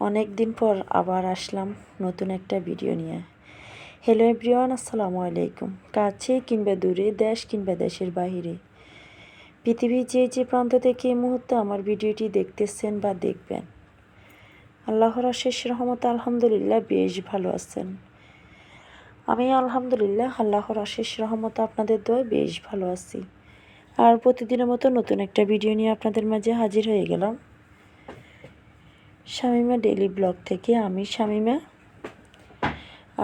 অনেক দিন পর আবার আসলাম নতুন একটা ভিডিও নিয়ে। হ্যালো এভরিওয়ান আসসালামু আলাইকুম। কাছে কিংবা দূরে, দেশ কিংবা দেশের বাহিরে। পৃথিবীর যে যে প্রান্ত থেকে এই মুহূর্তে আমার ভিডিওটি দেখতেছেন বা দেখবেন, আল্লাহর অশেষ রহমত আলহামদুলিল্লাহ বেশ ভালো আছেন। আমি আলহামদুলিল্লাহ আল্লাহর অশেষ রহমত আপনাদের দোয় বেশ ভালো আছি। আর প্রতিদিনের মতো নতুন একটা ভিডিও নিয়ে আপনাদের মাঝে হাজির হয়ে গেলাম। শামিমা ডেলি ব্লগ থেকে আমি শামিমা।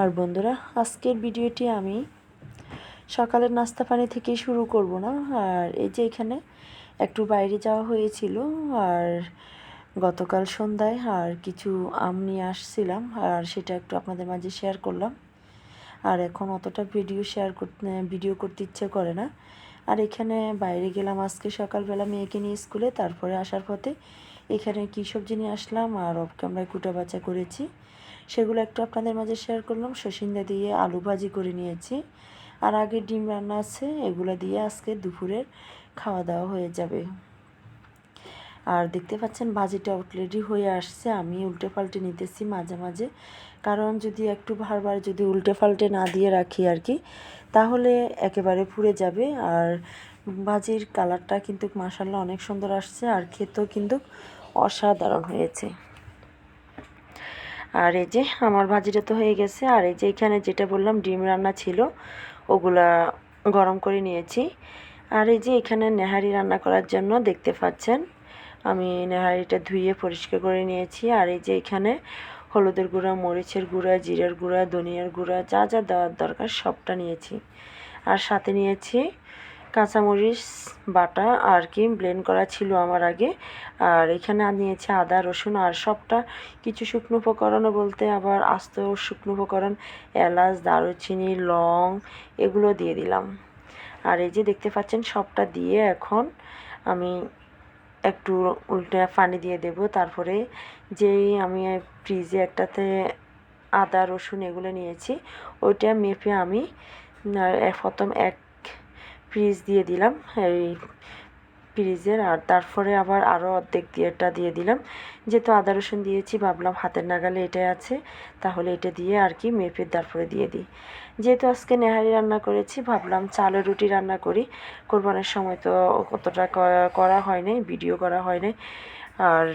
আর বন্ধুরা, আজকের ভিডিওটি আমি সকালের নাস্তা পানি থেকে শুরু করব না। আর এই যে এখানে একটু বাইরে যাওয়া হয়েছিল, আর গতকাল সন্ধ্যায় আর কিছু আম নিয়ে আসছিলাম, আর সেটা একটু আপনাদের মাঝে শেয়ার করলাম। আর এখন অতটা ভিডিও শেয়ার করতে ভিডিও করতে ইচ্ছে করে না। আর এখানে বাইরে গেলাম আজকে সকালবেলা মেয়েকে নিয়ে স্কুলে, তারপরে আসার পথে এখানে কী সবজি নিয়ে আসলাম আর অফ ক্যামেরায় কুটা বাচা করেছি। সেগুলো একটু আপনাদের মাঝে শেয়ার করলাম। সসিন্দা দিয়ে আলু ভাজি করে নিয়েছি। আর আগে ডিম রান্না আছে, এগুলো দিয়ে আজকে দুপুরের খাওয়া দাওয়া হয়ে যাবে। আর দেখতে পাচ্ছেন ভাজিটা অলরেডি হয়ে আসছে। আমি উল্টে পাল্টে নিতেছি মাঝে মাঝে। কারণ যদি একটু বারবার যদি উল্টে পাল্টে না দিয়ে রাখি আর কি, তাহলে একেবারে পুড়ে যাবে। আর ভাজির কালারটা কিন্তু মাসাল্লাহ অনেক সুন্দর আসছে। আর খেতেও কিন্তু অসাধারণ হয়েছে। আর এই যে আমার ভাজিটা তো হয়ে গেছে। আর এই যে এখানে যেটা বললাম, ডিম রান্না ছিল, ওগুলা গরম করে নিয়েছি। আর এই যে এখানে নেহারি রান্না করার জন্য দেখতে পাচ্ছেন, আমি নেহারিটা ধুয়ে পরিষ্কার করে নিয়েছি। আর এই যে এখানে হলুদের গুঁড়া, মরিচের গুঁড়া, জিরার গুঁড়া, ধনিয়ার গুঁড়া, যা যা দেওয়ার দরকার সবটা নিয়েছি। আর সাথে নিয়েছি কাঁচামরিচ, বাটা আর কি ব্লেন্ড করা ছিল আমার আগে। আর এখানে নিয়েছি আদা, রসুন আর সবটা। কিছু শুকনো উপকরণও বলতে আবার আস্ত শুকনো উপকরণ, এলাচ, দারুচিনি, লং এগুলো দিয়ে দিলাম। আর এই যে দেখতে পাচ্ছেন সবটা দিয়ে এখন আমি একটু উল্টে পানি দিয়ে দেব। তারপরে যেই আমি ফ্রিজে একটাতে আদা, রসুন এগুলো নিয়েছি, ওইটা মেপে আমি প্রথম এক ফ্রিজ দিয়ে দিলাম, এই ফ্রিজের আর তারপরে আবার আরও অর্ধেক দিয়েটা দিয়ে দিলাম। যেহেতু আদা রসুন দিয়েছি, ভাবলাম হাতের নাগালে এটাই আছে, তাহলে এটা দিয়ে আর কি মেপে তারপরে দিয়ে দিই। যেহেতু আজকে নেহারি রান্না করেছি, ভাবলাম চালের রুটি রান্না করি। কোরবানের সময় তো অতটা করা হয় নাই ভিডিও করা হয় নাই। আর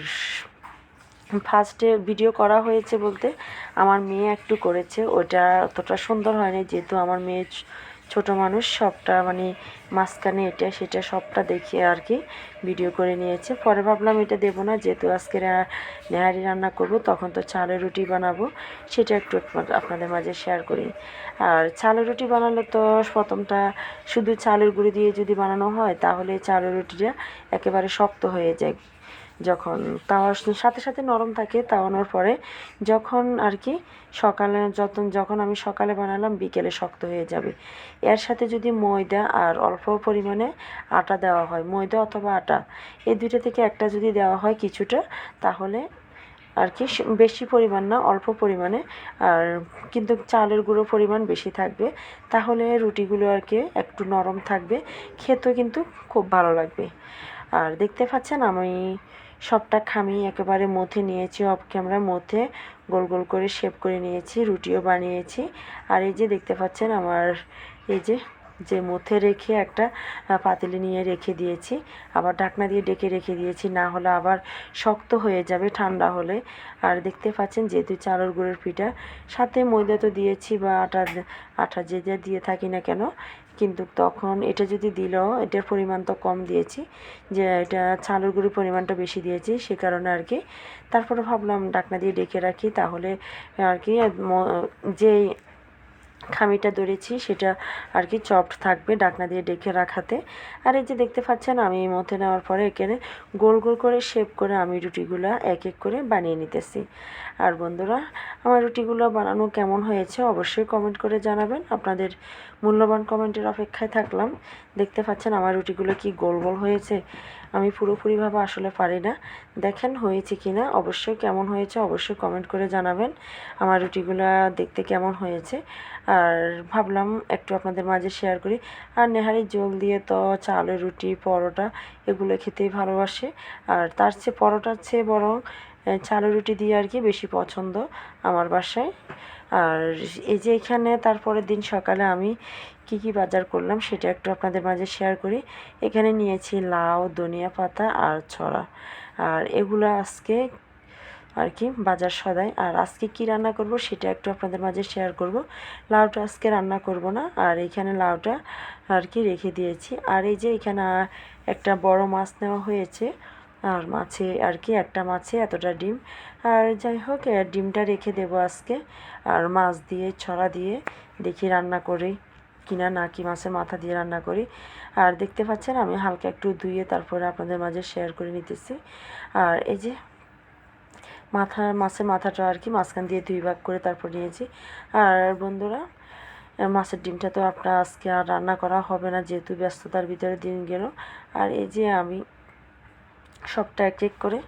ফার্স্টে ভিডিও করা হয়েছে বলতে, আমার মেয়ে একটু করেছে ওটা অতটা সুন্দর হয়নি যেহেতু আমার মেয়ে ছোট মানুষ সবটা মানে মাঝখানে এটা সেটা সবটা দেখিয়ে আর কি ভিডিও করে নিয়েছে। পরে ভাবলাম এটা দেবো না, যেহেতু আজকে নেহারি রান্না করব, তখন তো চালের রুটি বানাবো। সেটা একটু আপনাদের মাঝে শেয়ার করি। আর চালের রুটি বানালে তো প্রথমটা শুধু চালের গুঁড়ি দিয়ে যদি বানানো হয়, তাহলে চালের রুটিটা একেবারে শক্ত হয়ে যায়। যখন তাওয়ার সাথে সাথে নরম থাকে তাওয়ানোর পরে যখন আর কি সকালে যখন যখন আমি সকালে বানালাম বিকেলে শক্ত হয়ে যাবে। এর সাথে যদি ময়দা আর অল্প পরিমাণে আটা দেওয়া হয়, ময়দা অথবা আটা, এই দুইটা থেকে একটা যদি দেওয়া হয় কিছুটা, তাহলে আর কি বেশি পরিমাণ না, অল্প পরিমাণে, আর কিন্তু চালের গুঁড়ো পরিমাণ বেশি থাকবে, তাহলে রুটিগুলো আর কি একটু নরম থাকবে, খেতেও কিন্তু খুব ভালো লাগবে। আর দেখতে পাচ্ছেন আমি সবটা খামি একেবারে মথে নিয়েছি অফ ক্যামেরা মথে গোল গোল করে শেপ করে নিয়েছি, রুটিও বানিয়েছি। আর এই যে দেখতে পাচ্ছেন আমার এই যে যে মধ্যে রেখে একটা পাতিলি নিয়ে রেখে দিয়েছি। আবার ঢাকনা দিয়ে ডেকে রেখে দিয়েছি, না হলে আবার শক্ত হয়ে যাবে, ঠান্ডা হলে। আর দেখতে পাচ্ছেন যেহেতু চালের গুঁড়োর পিঠা, সাথে ময়দা তো দিয়েছি বা আটা আটা যে যা দিয়ে থাকি না কেন কিন্তু তখন এটা যদি দিল, এটার পরিমাণ তো কম দিয়েছি, যে এটা চালের গুঁড়ির পরিমাণটা বেশি দিয়েছি, সে কারণে আর কি। তারপরে ভাবলাম ডাকনা দিয়ে ডেকে রাখি, তাহলে আর কি যেই খামিটা ধরেছি, সেটা আর কি চপড থাকবে ডাকনা দিয়ে ডেকে রাখাতে। আর এই যে দেখতে পাচ্ছেন, আমি মধ্যে নেওয়ার পরে এখানে গোল গোল করে শেপ করে আমি রুটিগুলো এক এক করে বানিয়ে নিতেছি। আর বন্ধুরা আমার রুটিগুলো বানানো কেমন হয়েছে অবশ্যই কমেন্ট করে জানাবেন। আপনাদের মূল্যবান কমেন্টের অপেক্ষায় থাকলাম। দেখতে পাচ্ছেন আমার রুটিগুলো কি গোল গোল হয়েছে। আমি পুরোপুরিভাবে আসলে পারি না। দেখেন হয়েছে কি না অবশ্যই কেমন হয়েছে অবশ্যই কমেন্ট করে জানাবেন। আমার রুটিগুলো দেখতে কেমন হয়েছে। আর ভাবলাম একটু আপনাদের মাঝে শেয়ার করি। আর নেহারি জল দিয়ে তো চালের রুটি, পরোটা, এগুলো খেতেই ভালোবাসে। আর তার চেয়ে, পরোটার চেয়ে বরং চালের রুটি দিয়ে আর কি বেশি পছন্দ আমার বাসায়। আর এই যে এখানে তারপরের দিন সকালে আমি কি কি বাজার করলাম সেটা একটু আপনাদের মাঝে শেয়ার করি। এখানে নিয়েছি লাউ, ধনিয়া পাতা আর ছড়া। আর এগুলো আজকে আর কি বাজার সদাই। আর আজকে কি রান্না করব সেটা একটু আপনাদের মাঝে শেয়ার করব। লাউটা আজকে রান্না করব না, আর এখানে লাউটা আর কি রেখে দিয়েছি। আর এই যে এখানে একটা বড় মাছ নেওয়া হয়েছে আর মাছে, আর কি একটা মাছে, এতটা ডিম। আর যাই হোক ডিমটা রেখে দেবো আজকে। আর মাছ দিয়ে, ছড়া দিয়ে দেখি রান্না করি কিনা নাকি মাছের মাথা দিয়ে রান্না করি। আর দেখতে পাচ্ছেন, আমি হালকা একটু ধুয়ে তারপরে আপনাদের মাঝে শেয়ার করে নিতেছি। আর এই যে মাথা, মাছের মাথাটা আর কি মাঝখান দিয়ে দুই ভাগ করে তারপর নিয়েছি। আর বন্ধুরা মাছের ডিমটা তো আপনার আজকে আর রান্না করা হবে না, যেহেতু ব্যস্ততার ভিতরে দিন গেল। আর এই যে আমি সবটা এক এক করে